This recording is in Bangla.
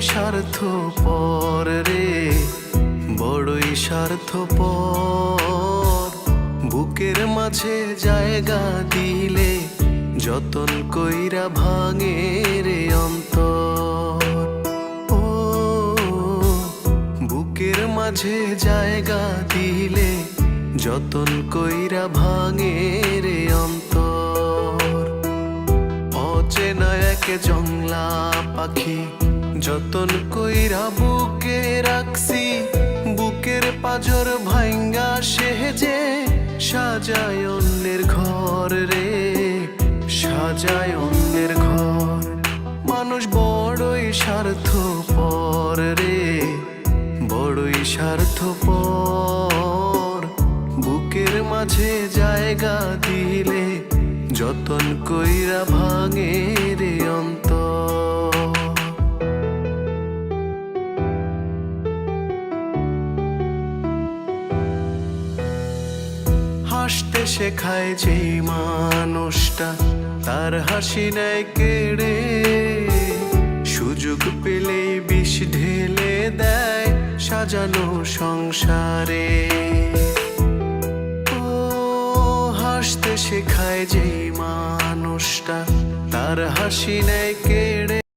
স্বার্থ পর রে, বড়ই স্বার্থ পর বুকের মাঝে জায়গা দিলে যতন কইরা ভাঙে রে অন্তর। ও, বুকের মাঝে জায়গা দিলে যতন কইরা ভাঙে রে অন্তর। এক জংলা পাখি। যতন কইরা বুকে রাখছি, বুকের পাজর ভাঙ্গা সেজে সাজায় অন্যের ঘর রে, সাজায় অন্যের ঘর। মানুষ বড়ই স্বার্থ পর রে, বড়ই স্বার্থ পর বুকের মাঝে জায়গা দিলে যতন কইরা ভাঙে হাসতে শেখায় যেই মানুষটা, তার হাসি নেয় কেড়ে। সুযোগ পেলেই বিষ ঢেলে দেয় সাজানো সংসারে। ও, হাসতে শেখায় যেই মানুষটা, তার হাসি নেয় কেড়ে।